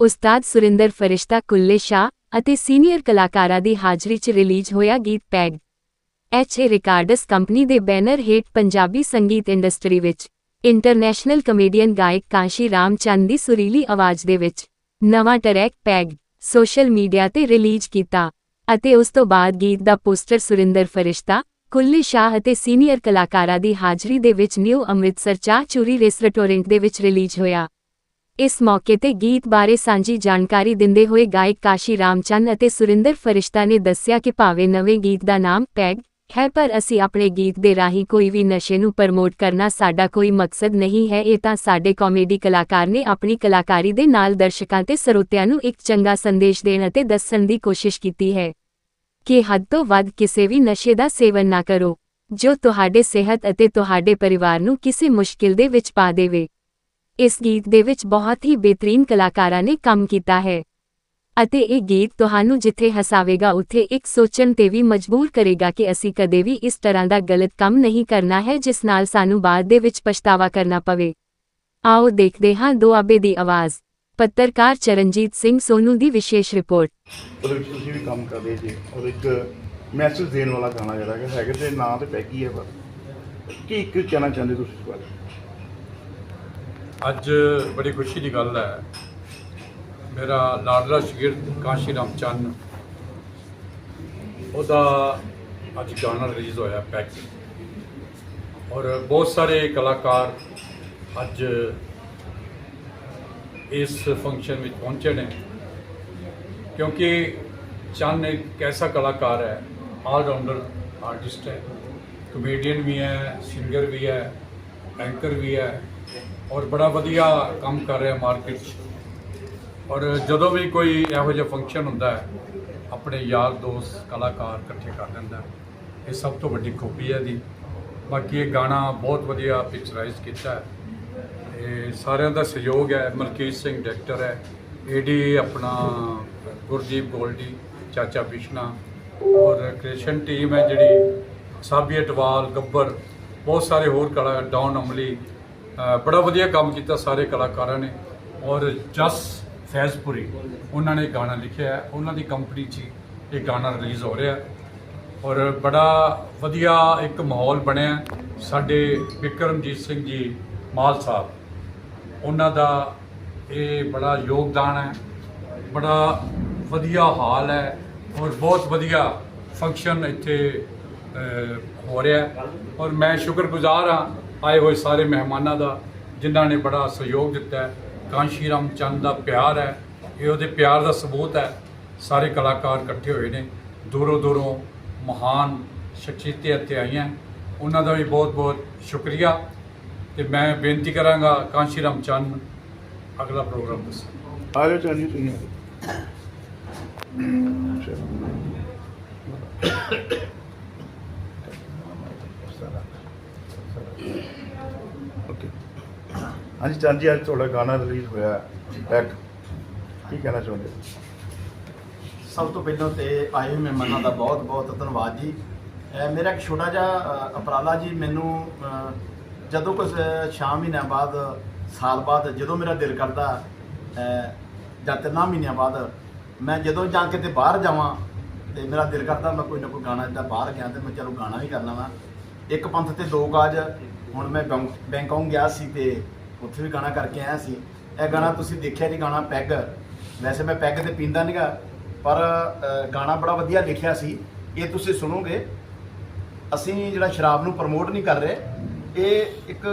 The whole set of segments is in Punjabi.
ਉਸਤਾਦ ਸੁਰਿੰਦਰ ਫਰਿਸ਼ਤਾ ਕੁੱਲੇ ਸ਼ਾਹ ਅਤੇ ਸੀਨੀਅਰ ਕਲਾਕਾਰਾਂ ਦੀ ਹਾਜ਼ਰੀ 'ਚ ਰਿਲੀਜ਼ ਹੋਇਆ ਗੀਤ ਪੈਗ। ਐਚ. ਰਿਕਾਰਡਸ ਕੰਪਨੀ ਦੇ ਬੈਨਰ ਹੇਠ ਪੰਜਾਬੀ ਸੰਗੀਤ ਇੰਡਸਟਰੀ ਵਿੱਚ ਇੰਟਰਨੈਸ਼ਨਲ ਕਮੇਡੀਅਨ ਗਾਇਕ ਕਾਂਸ਼ੀ ਰਾਮਚੰਦ ਦੀ ਸੁਰੀਲੀ ਆਵਾਜ਼ ਦੇ ਵਿੱਚ ਨਵਾਂ ਟਰੈਕ ਪੈਗ ਸੋਸ਼ਲ ਮੀਡੀਆ ਤੇ ਰਿਲੀਜ਼ ਕੀਤਾ ਅਤੇ ਉਸ ਤੋਂ ਬਾਅਦ ਗੀਤ ਦਾ ਪੋਸਟਰ ਸੁਰਿੰਦਰ ਫਰਿਸ਼ਤਾ, ਕੁੱਲੀ ਸ਼ਾਹ ਅਤੇ ਸੀਨੀਅਰ ਕਲਾਕਾਰਾਂ ਦੀ ਹਾਜ਼ਰੀ ਦੇ ਵਿੱਚ ਨਿਊ ਅੰਮ੍ਰਿਤਸਰ ਚਾਹ ਚੂਰੀ ਰੈਸਟੋਰੈਂਟ ਦੇ ਵਿੱਚ ਰਿਲੀਜ਼ ਹੋਇਆ। ਇਸ ਮੌਕੇ ਤੇ ਗੀਤ ਬਾਰੇ ਸਾਂਝੀ ਜਾਣਕਾਰੀ ਦਿੰਦੇ ਹੋਏ ਗਾਇਕ ਕਾਸ਼ੀ ਰਾਮਚੰਦ ਅਤੇ ਸੁਰਿੰਦਰ ਫਰਿਸ਼ਤਾ ਨੇ ਦੱਸਿਆ ਕਿ ਭਾਵੇਂ ਨਵੇਂ ਗੀਤ ਦਾ ਨਾਮ ਪੈਗ ਹੈ, ਪਰ ਅਸੀਂ ਆਪਣੇ ਗੀਤ ਦੇ ਰਾਹੀਂ ਕੋਈ ਵੀ ਨਸ਼ੇ ਨੂੰ ਪ੍ਰਮੋਟ ਕਰਨਾ ਸਾਡਾ ਕੋਈ ਮਕਸਦ ਨਹੀਂ ਹੈ। ਇਹ ਤਾਂ ਸਾਡੇ ਕਾਮੇਡੀ ਕਲਾਕਾਰ ਨੇ ਆਪਣੀ ਕਲਾਕਾਰੀ ਦੇ ਨਾਲ ਦਰਸ਼ਕਾਂ ਤੇ ਸਰੋਤਿਆਂ ਨੂੰ ਇੱਕ ਚੰਗਾ ਸੰਦੇਸ਼ ਦੇਣ ਅਤੇ ਦੱਸਣ ਦੀ ਕੋਸ਼ਿਸ਼ ਕੀਤੀ ਹੈ ਕਿ ਹੱਦ ਤੋਂ ਵੱਧ ਕਿਸੇ ਵੀ ਨਸ਼ੇ ਦਾ ਸੇਵਨ ਨਾ ਕਰੋ, ਜੋ ਤੁਹਾਡੇ ਸਿਹਤ ਅਤੇ ਤੁਹਾਡੇ ਪਰਿਵਾਰ ਨੂੰ ਕਿਸੇ ਮੁਸ਼ਕਿਲ ਦੇ ਵਿੱਚ ਪਾ ਦੇਵੇ। ਇਸ ਗੀਤ ਦੇ ਵਿੱਚ ਬਹੁਤ ਹੀ ਬਿਹਤਰੀਨ ਕਲਾਕਾਰਾਂ ਨੇ ਕੰਮ ਕੀਤਾ ਹੈ। ਅਤੇ ਇਹ ਗੀਤ ਤੁਹਾਨੂੰ ਜਿੱਥੇ ਹਸਾਵੇਗਾ, ਉੱਥੇ ਇੱਕ ਸੋਚਣ ਤੇ ਵੀ ਮਜਬੂਰ ਕਰੇਗਾ ਕਿ ਅਸੀਂ ਕਦੇ ਵੀ ਇਸ ਤਰ੍ਹਾਂ ਦਾ ਗਲਤ ਕੰਮ ਨਹੀਂ ਕਰਨਾ ਹੈ, ਜਿਸ ਨਾਲ ਸਾਨੂੰ ਬਾਅਦ ਦੇ ਵਿੱਚ ਪਛਤਾਵਾ ਕਰਨਾ ਪਵੇ। ਆਓ ਦੇਖਦੇ ਹਾਂ ਦੁਆਬੇ ਦੀ ਆਵਾਜ਼। ਪੱਤਰਕਾਰ ਚਰਨਜੀਤ ਸਿੰਘ ਸੋਨੂ ਦੀ ਵਿਸ਼ੇਸ਼ ਰਿਪੋਰਟ। ਉਹਦੇ ਵਿੱਚ ਤੁਸੀਂ ਵੀ ਕੰਮ ਕਰਦੇ ਜੀ। ਔਰ ਇੱਕ ਮੈਸੇਜ ਦੇਣ ਵਾਲਾ ਗਾਣਾ ਜਿਹੜਾ ਹੈਗਾ ਤੇ ਨਾਂ ਤੇ ਪੈਗੀ ਹੈ ਪਰ। ਕੀ ਇੱਕ ਕਹਿਣਾ ਚਾਹੁੰਦੇ ਤੁਸੀਂ ਇਸ ਬਾਰੇ? ਅੱਜ ਬੜੀ ਖੁਸ਼ੀ ਦੀ ਗੱਲ ਹੈ। ਮੇਰਾ ਲਾਡਲਾ ਸ਼ਗਿਰਦ ਕਾਸ਼ੀ ਰਾਮਚੰਦ, ਉਹਦਾ ਅੱਜ ਗਾਣਾ ਰਿਲੀਜ਼ ਹੋਇਆ ਪੈਕ ਔਰ ਬਹੁਤ ਸਾਰੇ ਕਲਾਕਾਰ ਅੱਜ ਇਸ ਫੰਕਸ਼ਨ ਵਿੱਚ ਪਹੁੰਚੇ ਨੇ। ਕਿਉਂਕਿ ਚੰਨ ਇੱਕ ਐਸਾ ਕਲਾਕਾਰ ਹੈ ਆਲ ਰਾਊਂਡਰ ਆਰਟਿਸਟ ਹੈ। ਕਮੇਡੀਅਨ ਵੀ ਹੈ ਸਿੰਗਰ ਵੀ ਹੈ ਐਂਕਰ ਵੀ ਹੈ। ਔਰ ਬੜਾ ਵਧੀਆ ਕੰਮ ਕਰ ਰਿਹਾ ਮਾਰਕੀਟ 'ਚ। ਔਰ ਜਦੋਂ ਵੀ ਕੋਈ ਇਹੋ ਜਿਹਾ ਫੰਕਸ਼ਨ ਹੁੰਦਾ ਹੈ, ਆਪਣੇ ਯਾਰ ਦੋਸਤ, ਕਲਾਕਾਰ ਇਕੱਠੇ ਕਰ ਲੈਂਦਾ ਇਹ ਸਭ ਤੋਂ ਵੱਡੀ ਖੂਬੀ ਹੈ ਦੀ ਬਾਕੀ ਇਹ ਗਾਣਾ ਬਹੁਤ ਵਧੀਆ ਪਿਕਚਰਾਈਜ਼ ਕੀਤਾ ਹੈ। ਇਹ ਸਾਰਿਆਂ ਦਾ ਸਹਿਯੋਗ ਹੈ। ਮਲਕੀਤ ਸਿੰਘ ਡਾਇਰੈਕਟਰ ਹੈ। ਏਡੀ ਆਪਣਾ ਗੁਰਦੀਪ ਗੋਲਡੀ, ਚਾਚਾ ਬਿਸ਼ਨਾ ਔਰ ਕ੍ਰਿਸ਼ਨ ਟੀਮ ਹੈ ਜਿਹੜੀ, ਸਾਬੀ ਅਟਵਾਲ, ਗੱਬਰ, ਬਹੁਤ ਸਾਰੇ ਹੋਰ ਕਲਾ ਡਾਊਨ ਅਮਲੀ ਬੜਾ ਵਧੀਆ ਕੰਮ ਕੀਤਾ ਸਾਰੇ ਕਲਾਕਾਰਾਂ ਨੇ। ਔਰ ਜਸ ਫੈਜ਼ਪੁਰੀ, ਉਹਨਾਂ ਨੇ ਗਾਣਾ ਲਿਖਿਆ ਹੈ। ਉਹਨਾਂ ਦੀ ਕੰਪਨੀ 'ਚ ਹੀ ਇਹ ਗਾਣਾ ਰਿਲੀਜ਼ ਹੋ ਰਿਹਾ ਔਰ ਬੜਾ ਵਧੀਆ ਇੱਕ ਮਾਹੌਲ ਬਣਿਆ ਸਾਡੇ ਵਿਕਰਮਜੀਤ ਸਿੰਘ ਜੀ ਮਾਲ ਸਾਹਿਬ, ਉਹਨਾਂ ਦਾ ਇਹ ਬੜਾ ਯੋਗਦਾਨ ਹੈ। ਬੜਾ ਵਧੀਆ ਹਾਲ ਹੈ ਔਰ ਬਹੁਤ ਵਧੀਆ ਫੰਕਸ਼ਨ ਇੱਥੇ ਹੋ ਰਿਹਾ ਔਰ ਮੈਂ ਸ਼ੁਕਰਗੁਜ਼ਾਰ ਹਾਂ ਆਏ ਹੋਏ ਸਾਰੇ ਮਹਿਮਾਨਾਂ ਦਾ, ਜਿਨ੍ਹਾਂ ਨੇ ਬੜਾ ਸਹਿਯੋਗ ਦਿੱਤਾ ਹੈ। ਕਾਂਸ਼ੀ ਰਾਮ ਚੰਦ ਦਾ ਪਿਆਰ ਹੈ, ਇਹ ਉਹਦੇ ਪਿਆਰ ਦਾ ਸਬੂਤ ਹੈ। ਸਾਰੇ ਕਲਾਕਾਰ ਇਕੱਠੇ ਹੋਏ ਨੇ। ਦੂਰੋਂ ਦੂਰੋਂ ਮਹਾਨ ਸ਼ਖਸੀਅਤਾਂ ਇੱਥੇ ਆਈਆਂ। ਉਹਨਾਂ ਦਾ ਵੀ ਬਹੁਤ ਬਹੁਤ ਸ਼ੁਕਰੀਆ। ਤੇ ਮੈਂ ਬੇਨਤੀ ਕਰਾਂਗਾ ਕਾਂਸ਼ੀ ਰਾਮ ਚੰਦ ਅਗਲਾ ਪ੍ਰੋਗਰਾਮ ਦੱਸੋ। ਆ ਜਾਓ ਤੁਸੀਂ। ਹਾਂਜੀ ਚੰਦ ਜੀ ਅੱਜ ਤੁਹਾਡਾ ਗਾਣਾ ਰਿਲੀਜ਼ ਹੋਇਆ ਹੈ। ਕੀ ਕਹਿਣਾ ਚਾਹੁੰਦੇ? ਸਭ ਤੋਂ ਪਹਿਲਾਂ ਤੇ ਆਏ ਹੋਏ ਮਹਿਮਾਨਾਂ ਦਾ ਬਹੁਤ ਬਹੁਤ ਧੰਨਵਾਦ ਜੀ। ਮੇਰਾ ਇੱਕ ਛੋਟਾ ਜਿਹਾ ਅਹ, ਉਪਰਾਲਾ ਜੀ ਮੈਨੂੰ ਜਦੋਂ ਕੁਝ ਸ਼ਾਮ ਮਹੀਨਿਆਂ ਬਾਅਦ ਸਾਲ ਬਾਅਦ ਜਦੋਂ ਮੇਰਾ ਦਿਲ ਕਰਦਾ ਜਾਂ ਤਿੰਨਾਂ ਮਹੀਨਿਆਂ ਬਾਅਦ ਮੈਂ ਜਦੋਂ ਜਾਂ ਕਿਤੇ ਬਾਹਰ ਜਾਵਾਂ ਤੇ ਮੇਰਾ ਦਿਲ ਕਰਦਾ ਮੈਂ ਕੋਈ ਨਾ ਕੋਈ ਗਾਣਾ ਜਿੱਦਾਂ ਬਾਹਰ ਗਿਆ ਤੇ ਮੈਂ ਚਲੋ ਗਾਣਾ ਵੀ ਕਰਨਾ ਵਾ ਇੱਕ ਪੰਥ ਤੇ ਦੋ ਕਾਜ ਹੁਣ ਮੈਂ ਬੈਂਕ- ਬੈਂਕਾਕ ਗਿਆ ਸੀ ਤੇ ਉੱਥੇ ਵੀ ਗਾਣਾ ਕਰਕੇ ਆਇਆ ਸੀ। ਇਹ ਗਾਣਾ ਤੁਸੀਂ ਦੇਖਿਆ ਜੀ ਗਾਣਾ ਪੈਗ। ਵੈਸੇ ਮੈਂ ਪੈਗ ਤੇ ਪੀਂਦਾ ਨਹੀਂਗਾ ਪਰ ਗਾਣਾ ਬੜਾ ਵਧੀਆ ਲਿਖਿਆ ਸੀ। ਇਹ ਤੁਸੀਂ ਸੁਣੋਗੇ। ਅਸੀਂ ਜਿਹੜਾ ਸ਼ਰਾਬ ਨੂੰ ਪ੍ਰਮੋਟ ਨਹੀਂ ਕਰ ਰਹੇ, ਇਹ ਇੱਕ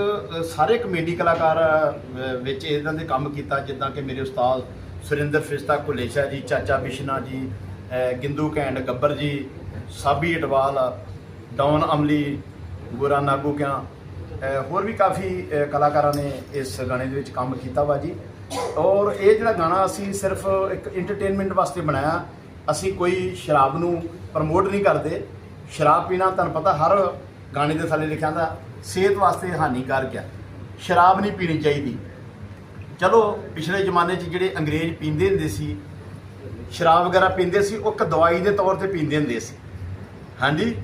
ਸਾਰੇ ਕਮੇਡੀ ਕਲਾਕਾਰ ਵਿੱਚ ਇਹਨਾਂ ਦੇ ਕੰਮ ਕੀਤਾ, ਜਿੱਦਾਂ ਕਿ ਮੇਰੇ ਉਸਤਾਦ ਸੁਰਿੰਦਰ ਫਿਸਤਾ ਕੁਲੇਸ਼ਾ ਜੀ, ਚਾਚਾ ਬਿਸ਼ਨਾ ਜੀ ਗਿੰਦੂ ਕੈਂਡ ਗੱਬਰ ਜੀ, ਸਾਬੀ ਅਟਵਾਲ ਡੌਨ ਅਮਲੀ, ਗੁਰਾ ਨਾਗੂ ਕਿਆ ਹੋਰ ਵੀ ਕਾਫੀ ਕਲਾਕਾਰਾਂ ਨੇ ਇਸ ਗਾਣੇ ਦੇ ਵਿੱਚ ਕੰਮ ਕੀਤਾ ਵਾ ਜੀ। ਔਰ ਇਹ ਜਿਹੜਾ ਗਾਣਾ ਅਸੀਂ ਸਿਰਫ ਇੱਕ ਐਂਟਰਟੇਨਮੈਂਟ ਵਾਸਤੇ ਬਣਾਇਆ, ਅਸੀਂ ਕੋਈ ਸ਼ਰਾਬ ਨੂੰ ਪ੍ਰਮੋਟ ਨਹੀਂ ਕਰਦੇ। ਸ਼ਰਾਬ ਪੀਣਾ ਤੁਹਾਨੂੰ ਪਤਾ ਹਰ ਗਾਣੇ ਦੇ ਥੱਲੇ ਲਿਖਿਆ ਹੁੰਦਾ, ਸਿਹਤ ਵਾਸਤੇ ਹਾਨੀਕਾਰਕ ਹੈ। ਸ਼ਰਾਬ ਨਹੀਂ ਪੀਣੀ ਚਾਹੀਦੀ। ਚਲੋ, ਪਿਛਲੇ ਜ਼ਮਾਨੇ 'ਚ ਜਿਹੜੇ ਅੰਗਰੇਜ਼ ਪੀਂਦੇ ਹੁੰਦੇ ਸੀ, ਸ਼ਰਾਬ ਵਗੈਰਾ ਪੀਂਦੇ ਸੀ, ਉਹ ਇੱਕ ਦਵਾਈ ਦੇ ਤੌਰ ਤੇ ਪੀਂਦੇ ਹੁੰਦੇ ਸੀ। ਹਾਂਜੀ?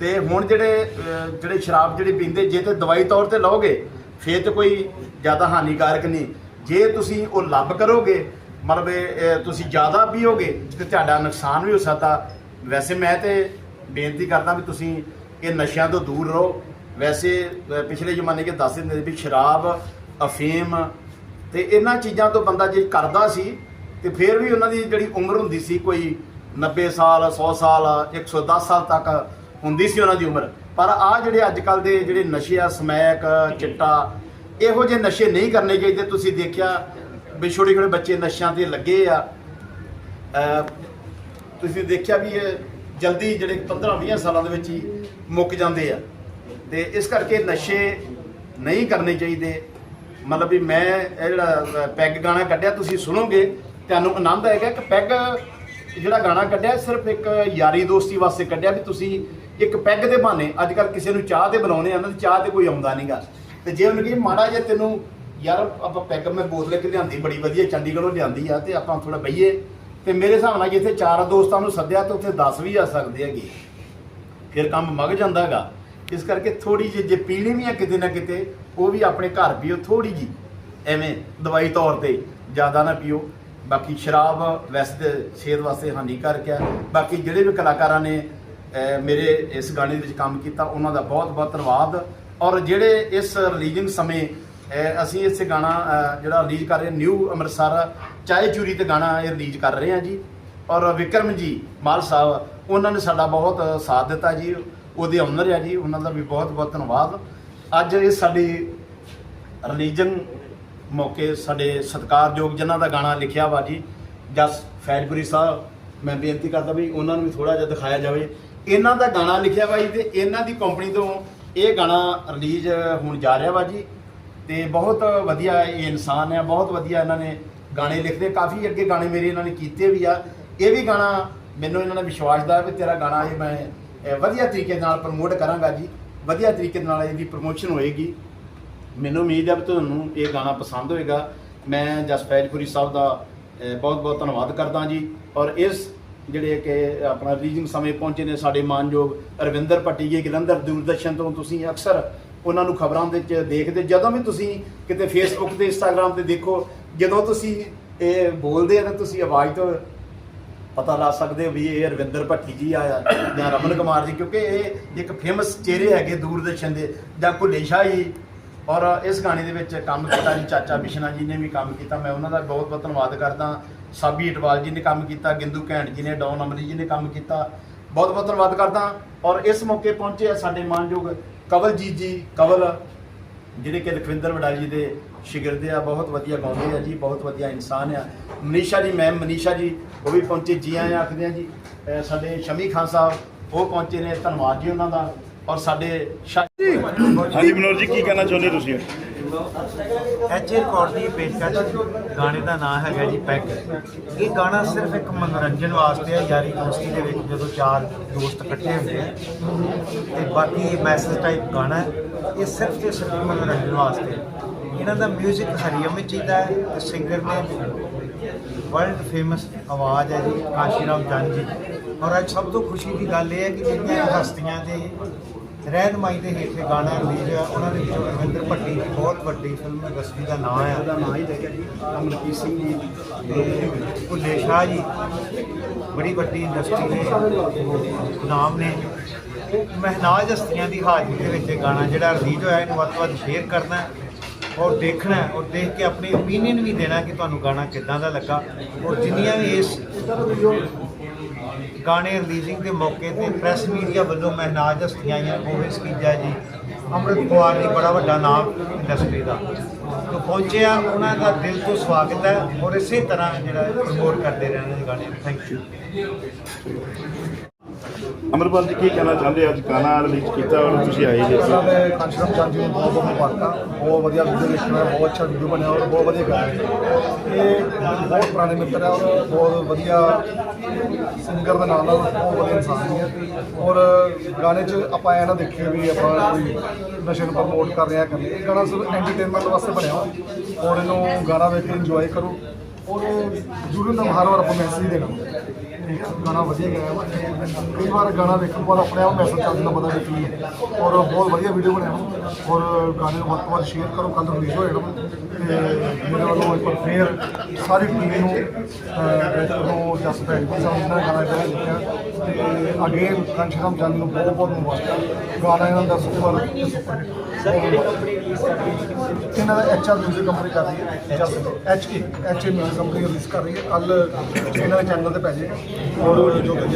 ਤੇ ਹੁਣ ਜਿਹੜੇ ਜਿਹੜੇ ਸ਼ਰਾਬ ਜਿਹੜੇ ਪੀਂਦੇ, ਜੇ ਤੇ ਦਵਾਈ ਤੌਰ ਤੇ ਲਓਗੇ, ਫੇਰ ਤੇ ਕੋਈ ਜ਼ਿਆਦਾ ਹਾਨੀਕਾਰਕ ਨਹੀਂ। ਜੇ ਤੁਸੀਂ ਉਹ ਲੱਭ ਕਰੋਗੇ, ਮਤਲਬ ਤੁਸੀਂ ਜ਼ਿਆਦਾ ਪੀਓਗੇ, ਤੇ ਤੁਹਾਡਾ ਨੁਕਸਾਨ ਵੀ ਹੋ ਸਕਦਾ। ਵੈਸੇ ਮੈਂ ਤੇ ਬੇਨਤੀ ਕਰਦਾ ਵੀ ਤੁਸੀਂ ਇਹ ਨਸ਼ਿਆਂ ਤੋਂ ਦੂਰ ਰਹੋ। ਵੈਸੇ ਪਿਛਲੇ ਜ਼ਮਾਨੇ 'ਚ ਦੱਸ ਦਿੰਦੇ ਸੀ ਵੀ ਸ਼ਰਾਬ, ਅਫੀਮ ਤੇ ਇਹਨਾਂ ਚੀਜ਼ਾਂ ਤੋਂ ਬੰਦਾ ਜੇ ਕਰਦਾ ਸੀ, ਤੇ ਫਿਰ ਵੀ ਉਹਨਾਂ ਦੀ ਜਿਹੜੀ ਉਮਰ ਹੁੰਦੀ ਸੀ, ਕੋਈ 90 ਸਾਲ 100 ਸਾਲ 110 ਸਾਲ ਤੱਕ ਹੁੰਦੀ ਸੀ ਉਹਨਾਂ ਦੀ ਉਮਰ। ਪਰ ਆ ਜਿਹੜੇ ਅੱਜ ਕੱਲ ਦੇ ਜਿਹੜੇ ਨਸ਼ੇ ਆ ਸਮੈਕ ਚਿੱਟਾ ਇਹੋ ਜਿਹੇ ਨਸ਼ੇ ਨਹੀਂ ਕਰਨੇ ਚਾਹੀਦੇ। ਤੁਸੀਂ ਦੇਖਿਆ ਵੀ ਛੋਟੇ ਛੋਟੇ ਬੱਚੇ ਨਸ਼ਿਆਂ ਤੇ ਲੱਗੇ ਆ। ਤੁਸੀਂ ਦੇਖਿਆ ਵੀ ਇਹ ਜਲਦੀ ਜਿਹੜੇ 15 20 ਸਾਲਾਂ ਦੇ ਵਿੱਚ ਹੀ ਮੁੱਕ ਜਾਂਦੇ ਆ। ਤੇ ਇਸ ਕਰਕੇ ਨਸ਼ੇ ਨਹੀਂ ਕਰਨੇ ਚਾਹੀਦੇ। ਮਤਲਬ ਵੀ ਮੈਂ ਇਹ ਜਿਹੜਾ ਅਹ, ਪੈਗ ਗਾਣਾ ਕੱਢਿਆ ਤੁਸੀਂ ਸੁਣੋਗੇ ਤੁਹਾਨੂੰ ਆਨੰਦ ਆਏਗਾ ਕਿ ਪੈਗ ਜਿਹੜਾ ਗਾਣਾ ਕੱਢਿਆ ਸਿਰਫ ਇੱਕ ਯਾਰੀ ਦੋਸਤੀ ਵਾਸਤੇ ਕੱਢਿਆ ਵੀ ਤੁਸੀਂ ਇੱਕ ਪੈਗ ਦੇ ਬਹਾਨੇ ਅੱਜ ਕੱਲ ਕਿਸੇ ਨੂੰ ਚਾਹ ਤੇ ਬੁਲਾਉਣੇ ਆ ਨਾ ਚਾਹ ਤੇ ਕੋਈ ਆਉਂਦਾ ਨਹੀਂਗਾ ਤੇ ਜੇ ਉਹਨੂੰ ਕੀ ਮਾੜਾ ਜੇ ਤੈਨੂੰ, ਯਾਰ ਆਪਾਂ ਪੈਗ ਮੈਂ ਬੋਤਲ ਇੱਕ ਲਿਆਂਦੀ, ਬੜੀ ਵਧੀਆ ਚੰਡੀਗੜ੍ਹੋਂ ਲਿਆਂਦੀ ਆ, ਤੇ ਆਪਾਂ ਥੋੜਾ ਬਈਏ, ਤੇ ਮੇਰੇ ਹਿਸਾਬ ਨਾਲ ਜਿੱਥੇ ਚਾਰ ਦੋਸਤਾਂ ਨੂੰ ਸੱਦਿਆ, ਤੇ ਉੱਥੇ 10 ਵੀ ਆ ਸਕਦੇ ਹੈਗੇ। ਫਿਰ ਕੰਮ ਮਗ ਜਾਂਦਾ ਹੈਗਾ ਇਸ ਕਰਕੇ ਥੋੜੀ ਜਿਹੀ ਜੇ ਪੀਣੀ ਵੀ ਆ ਕਿਤੇ ਨਾ ਕਿਤੇ, ਉਹ ਵੀ ਆਪਣੇ ਘਰ ਪੀਓ ਥੋੜੀ ਜੀ ਐਵੇਂ ਦਵਾਈ ਤੌਰ ਤੇ ਜ਼ਿਆਦਾ ਨਾ ਪੀਓ। ਬਾਕੀ ਸ਼ਰਾਬ ਵੈਸੇ ਤੇ ਸਿਹਤ ਵਾਸਤੇ ਹਾਨੀਕਾਰਕ ਹੈ ਬਾਕੀ ਜਿਹੜੇ ਵੀ ਕਲਾਕਾਰਾਂ ਨੇ ਮੇਰੇ ਇਸ ਗਾਣੇ ਦੇ ਵਿੱਚ ਕੰਮ ਕੀਤਾ, ਉਹਨਾਂ ਦਾ ਬਹੁਤ ਬਹੁਤ ਧੰਨਵਾਦ। ਔਰ ਜਿਹੜੇ ਇਸ ਰਿਲੀਜ਼ਿੰਗ ਸਮੇਂ ਅਸੀਂ ਇਸ ਗਾਣਾ ਜਿਹੜਾ ਰਿਲੀਜ਼ ਕਰ ਰਹੇ ਨਿਊ ਅੰਮ੍ਰਿਤਸਰ, ਚਾਹੇ ਚੂਰੀ ਤੇ ਗਾਣਾ ਇਹ ਰਿਲੀਜ਼ ਕਰ ਰਹੇ ਹਾਂ ਜੀ। ਔਰ ਵਿਕਰਮ ਜੀ, ਮਾਲ ਸਾਹਿਬ, ਉਹਨਾਂ ਨੇ ਸਾਡਾ ਬਹੁਤ ਸਾਥ ਦਿੱਤਾ ਜੀ। ਉਹਦੇ ਓਨਰ ਆ ਜੀ, ਉਹਨਾਂ ਦਾ ਵੀ ਬਹੁਤ ਬਹੁਤ ਧੰਨਵਾਦ। ਅੱਜ ਇਹ ਸਾਡੀ ਰਿਲੀਜਨ ਮੌਕੇ ਸਾਡੇ ਸਤਿਕਾਰਯੋਗ ਜਿਨ੍ਹਾਂ ਦਾ ਗਾਣਾ ਲਿਖਿਆ ਵਾ ਜੀ, ਜਸ ਫੈਜ਼ਪੁਰੀ ਸਾਹਿਬ, ਮੈਂ ਬੇਨਤੀ ਕਰਦਾ ਵੀ ਉਹਨਾਂ ਨੂੰ ਵੀ ਥੋੜਾ ਜਿਹਾ ਦਿਖਾਇਆ ਜਾਵੇ। ਇਹਨਾਂ ਦਾ ਗਾਣਾ ਲਿਖਿਆ ਵਾ ਜੀ ਤੇ ਇਹਨਾਂ ਦੀ ਕੰਪਨੀ ਤੋਂ ਇਹ ਗਾਣਾ ਰਿਲੀਜ਼ ਹੋਣ ਜਾ ਰਿਹਾ ਵਾ ਜੀ ਤੇ ਬਹੁਤ ਵਧੀਆ ਇਹ ਇਨਸਾਨ ਹੈ, ਬਹੁਤ ਵਧੀਆ ਇਹਨਾਂ ਨੇ ਗਾਣੇ ਲਿਖਦੇ, ਕਾਫੀ ਅੱਗੇ ਗਾਣੇ ਮੇਰੇ ਇਹਨਾਂ ਨੇ ਕੀਤੇ ਵੀ ਆ। ਇਹ ਵੀ ਗਾਣਾ ਮੈਨੂੰ ਇਹਨਾਂ ਨੇ ਵਿਸ਼ਵਾਸ ਦਾ ਵੀ ਤੇਰਾ ਗਾਣਾ ਇਹ ਮੈਂ ਵਧੀਆ ਤਰੀਕੇ ਨਾਲ ਪ੍ਰਮੋਟ ਕਰਾਂਗਾ ਜੀ। ਵਧੀਆ ਤਰੀਕੇ ਨਾਲ ਇਹਦੀ ਪ੍ਰਮੋਸ਼ਨ ਹੋਏਗੀ। ਮੈਨੂੰ ਉਮੀਦ ਹੈ ਵੀ ਤੁਹਾਨੂੰ ਇਹ ਗਾਣਾ ਪਸੰਦ ਹੋਏਗਾ। ਮੈਂ ਜਸਪੈਜਪੁਰੀ ਸਾਹਿਬ ਦਾ ਬਹੁਤ ਬਹੁਤ ਧੰਨਵਾਦ ਕਰਦਾ ਜੀ। ਔਰ ਇਸ ਜਿਹੜੇ ਕਿ ਆਪਣਾ ਰੀਜਿੰਗ ਸਮੇਂ ਪਹੁੰਚੇ ਨੇ ਸਾਡੇ ਮਾਨਯੋਗ ਰਵਿੰਦਰ ਭੱਟੀ ਜੀ ਜਲੰਧਰ ਦੂਰਦਰਸ਼ਨ ਤੋਂ ਤੁਸੀਂ ਅਕਸਰ ਉਹਨਾਂ ਨੂੰ ਖਬਰਾਂ ਦੇ ਵਿੱਚ ਦੇਖਦੇ, ਜਦੋਂ ਵੀ ਤੁਸੀਂ ਕਿਤੇ ਫੇਸਬੁੱਕ ਤੇ ਇੰਸਟਾਗ੍ਰam ਤੇ ਦੇਖੋ, ਜਦੋਂ ਤੁਸੀਂ ਇਹ ਬੋਲਦੇ ਆ ਤਾਂ ਤੁਸੀਂ ਆਵਾਜ਼ ਤੋਂ ਪਤਾ ਲਾ ਸਕਦੇ ਹੋ ਵੀ ਇਹ ਰਵਿੰਦਰ ਭੱਟੀ ਜੀ ਆਇਆ ਜਾਂ ਰਮਨ ਕੁਮਾਰ ਜੀ, ਕਿਉਂਕਿ ਇਹ ਇੱਕ ਫੇਮਸ ਚਿਹਰੇ ਹੈਗੇ ਦੂਰਦਰਸ਼ਨ ਦੇ, ਜਾਂ ਭੁੱਲੇ ਸ਼ਾਹ ਜੀ ਔਰ ਇਸ ਗਾਣੇ ਦੇ ਵਿੱਚ ਕੰਮ ਕੀਤਾ ਜੀ, ਚਾਚਾ ਬਿਸ਼ਨਾ ਜੀ ਨੇ ਵੀ ਕੰਮ ਕੀਤਾ। ਮੈਂ ਉਹਨਾਂ ਦਾ ਬਹੁਤ ਬਹੁਤ ਧੰਨਵਾਦ ਕਰਦਾ। ਸਾਬੀ ਇਟਵਾਲ ਜੀ ਨੇ ਕੰਮ ਕੀਤਾ, ਗਿੰਦੂ ਘੈਂਟ ਜੀ ਨੇ, ਡੌਨ ਅਮਰੀ ਜੀ ਨੇ ਕੰਮ ਕੀਤਾ। ਬਹੁਤ ਬਹੁਤ ਧੰਨਵਾਦ ਕਰਦਾ। ਔਰ ਇਸ ਮੌਕੇ ਪਹੁੰਚੇ ਆ ਸਾਡੇ ਮਾਨਯੋਗ ਕਵਲਜੀਤ ਜੀ, ਕਵਲ ਜਿਹੜੇ ਕਿ ਲਖਵਿੰਦਰ ਵਡਾਲ ਜੀ ਦੇ ਸ਼ਾਗਿਰਦ ਆ, ਬਹੁਤ ਵਧੀਆ ਗਾਉਂਦੇ ਆ ਜੀ, ਬਹੁਤ ਵਧੀਆ ਇਨਸਾਨ ਆ। ਮਨੀਸ਼ਾ ਜੀ ਮੈਮ ਮਨੀਸ਼ਾ ਜੀ, ਉਹ ਵੀ ਪਹੁੰਚੇ, ਜੀ ਆਇਆਂ ਆਖਦੇ ਆ ਜੀ। ਸਾਡੇ ਸ਼ਮੀ ਖਾਨ ਸਾਹਿਬ, ਉਹ ਪਹੁੰਚੇ ਨੇ, ਧੰਨਵਾਦ ਜੀ ਉਹਨਾਂ ਦਾ। ਔਰ ਸਾਡੇ ਹਾਂਜੀ ਮਨੋਜ ਜੀ ਕੀ ਕਹਿਣਾ ਚਾਹੁੰਦੇ ਤੁਸੀਂ? ਐਚ ਰਿਕਾਰਡ ਦੀ ਪੇਸ਼ਕਸ਼ ਗਾਣੇ ਦਾ ਨਾਮ ਹੈਗਾ ਜੀ ਪੈਗ ਇਹ ਗਾਣਾ ਸਿਰਫ ਇੱਕ ਮਨੋਰੰਜਨ ਵਾਸਤੇ ਹੈ ਯਾਰੀ ਦੋਸਤੀ ਦੇ ਵਿੱਚ ਜਦੋਂ ਚਾਰ ਦੋਸਤ ਇਕੱਠੇ ਹੁੰਦੇ ਆ ਤੇ ਬਾਕੀ ਇਹ ਮੈਸੇਜ ਟਾਈਪ ਗਾਣਾ ਹੈ। ਇਹ ਸਿਰਫ ਤੇ ਸਿਰਫ ਮਨੋਰੰਜਨ ਵਾਸਤੇ ਹੈ। ਇਹਨਾਂ ਦਾ 뮤직 ਹਰੀਅਮ ਵਿੱਚ ਦਾ ਹੈ ਤੇ ਸਿੰਗਰ ਨੇ ਵਰਲਡ ਫੇਮਸ ਆਵਾਜ਼ ਹੈ ਜੀ ਕਾਸ਼ੀਰਾਮ ਚੰਦ ਜੀ। ਔਰ ਅੱਜ ਸਭ ਤੋਂ ਖੁਸ਼ੀ ਦੀ ਗੱਲ ਇਹ ਹੈ ਕਿ ਜਿਹੜੀਆਂ ਹਸਤੀਆਂ ਦੇ ਰਹਿਨਮਾਈ ਦੇ ਹੇਠ ਇਹ ਗਾਣਾ ਰਿਲੀਜ਼ ਹੋਇਆ। ਉਹਨਾਂ ਦੇ ਵਿੱਚੋਂ ਰਵਿੰਦਰ ਭੱਟੀ ਦੀ ਬਹੁਤ ਵੱਡੀ ਫਿਲਮ ਰਸਮੀ ਦਾ ਨਾਮ ਹੈ ਉਹਦਾ ਨਾਂ ਹੀ ਕੇ ਜੀ ਅਮਰਜੀਤ ਸਿੰਘ ਜੀ। ਤੇ ਭੁੱਲੇ ਸ਼ਾਹ ਜੀ ਬੜੀ ਵੱਡੀ ਇੰਡਸਟਰੀ ਦੇ ਨਾਮ ਨੇ। ਮਹਿਨਾਜ ਹਸਤੀਆਂ ਦੀ ਹਾਜ਼ਰੀ ਦੇ ਵਿੱਚ ਇਹ ਗਾਣਾ ਜਿਹੜਾ ਰਿਲੀਜ਼ ਹੋਇਆ ਇਹਨੂੰ ਵੱਧ ਤੋਂ ਵੱਧ ਸ਼ੇਅਰ ਕਰਨਾ ਔਰ ਦੇਖਣਾ ਔਰ ਦੇਖ ਕੇ ਆਪਣੀ ਓਪੀਨੀਅਨ ਵੀ ਦੇਣਾ ਕਿ ਤੁਹਾਨੂੰ ਗਾਣਾ ਕਿੱਦਾਂ ਦਾ ਲੱਗਾ। ਔਰ ਜਿੰਨੀਆਂ ਵੀ ਇਸ ਗਾਣੇ ਰਿਲੀਜ਼ਿੰਗ ਦੇ ਮੌਕੇ ਤੇ ਪ੍ਰੈਸ ਮੀਡੀਆ ਵੱਲੋਂ ਮਹਿਨਾਜ ਹਸਤੀਆਂ ਆਈਆਂ, ਗੋਬਿੰਦ ਸਕੀਜਾ ਜੀ, ਅੰਮ੍ਰਿਤ ਕੁਮਾਰ ਜੀ, ਬੜਾ ਵੱਡਾ ਨਾਮ ਇੰਡਸਟਰੀ ਦਾ। ਤੋਂ ਪਹੁੰਚਿਆ ਉਹਨਾਂ ਦਾ ਦਿਲ ਤੋਂ ਸਵਾਗਤ ਹੈ ਔਰ ਇਸੇ ਤਰ੍ਹਾਂ ਜਿਹੜਾ ਪ੍ਰਮੋਟ ਕਰਦੇ ਰਹਿਣਾ ਜੀ ਗਾਣੇ। ਥੈਂਕ ਯੂ ਅਮਰਪਾਲ ਜੀ, ਕੀ ਕਹਿਣਾ ਚਾਹੁੰਦੇ ਅੱਜ ਗਾਣਾ ਰਿਲੀਜ਼ ਕੀਤਾ ਔਰ ਤੁਸੀਂ ਆਏ ਜੀ? ਸਾਡੇ ਕਾਂਸ਼ਰਮ ਚੰਦ ਜੀ ਨੂੰ ਬਹੁਤ ਬਹੁਤ ਮੁਬਾਰਕਾਂ। ਬਹੁਤ ਵਧੀਆ ਵੀਡੀਓ ਲਿਖਿਆ ਬਹੁਤ ਅੱਛਾ ਵੀਡੀਓ ਬਣਿਆ ਔਰ ਬਹੁਤ ਵਧੀਆ ਗਾਇਆ। ਇਹ ਬਹੁਤ ਪੁਰਾਣੇ ਮਿੱਤਰ ਹੈ ਔਰ ਬਹੁਤ ਵਧੀਆ ਸਿੰਗਰ ਦੇ ਨਾਲ ਨਾਲ ਬਹੁਤ ਵਧੀਆ ਇਨਸਾਨ ਹੈ ਔਰ ਗਾਣੇ 'ਚ ਆਪਾਂ ਇਹ ਨਾ ਦੇਖੀਏ ਵੀ ਆਪਾਂ ਕੋਈ ਨਸ਼ੇ ਨੂੰ ਪ੍ਰਮੋਟ ਕਰ ਰਿਹਾ ਕਰਦੇ ਇਹ ਗਾਣਾ ਸਿਰਫ ਐਂਟਰਟੇਨਮੈਂਟ ਵਾਸਤੇ ਬਣਿਆ ਹੋਇਆ। ਔਰ ਇਹਨੂੰ ਗਾਣਾ ਵੇਖ ਕੇ ਇੰਜੋਏ ਕਰੋ। ਔਰ ਜ਼ਰੂਰ ਨਾ ਹਰ ਵਾਰ ਆਪਾਂ ਮੈਸੇਜ ਦੇਣਾ। ਗਾਣਾ ਵਧੀਆ ਗਿਆ ਵਾ। ਕਈ ਵਾਰ ਗਾਣਾ ਵੇਖਣ ਤੋਂ ਆਪਣੇ ਆਪ ਮੈਸੇਜ ਚੱਲ ਜਾਂਦਾ ਪਤਾ ਵੀ ਕੀ। ਹੈ ਔਰ ਬਹੁਤ ਵਧੀਆ ਵੀਡੀਓ ਬਣਿਆ ਔਰ ਗਾਣੇ ਨੂੰ ਵੱਧ ਤੋਂ ਵੱਧ ਸ਼ੇਅਰ ਕਰੋ, ਕੱਲ੍ਹ ਰਿਲੀਜ਼ ਹੋ ਜਾਣਾ ਤੇ ਮੇਰੇ ਵੱਲੋਂ ਇੱਕ ਵਾਰ ਫੇਰ ਸਾਰੀ ਟੀਮ ਨੂੰ ਨੂੰ ਜਸ ਭੈਣ ਸਾਹਿਬ ਨੇ ਗਾਣਾ ਜਿਹੜਾ ਲਿਖਿਆ ਤੇ ਅਗੇਨ ਕੰਸ਼ਰਾਮ ਚੰਦ ਨੂੰ ਬਹੁਤ ਬਹੁਤ ਮੁਬਾਰਕਾਂ। ਗਾਣਾ ਇਹਨਾਂ ਦਾ ਸੁਪਰ ਸੁਪਰ ਇਹਨਾਂ ਦਾ ਐਚਆਰ ਮਿਊਜ਼ਿਕ ਕੰਪਨੀ ਕਰ ਰਹੀ ਹੈ। Jas H K H K music company release ਕਰ ਰਹੀ ਹੈ। ਕੱਲ ਇਹਨਾਂ ਦੇ ਚੈਨਲ ਤੇ ਪੈ ਜਾਏਗਾ। ਔਰ ਜੋ ਕਿ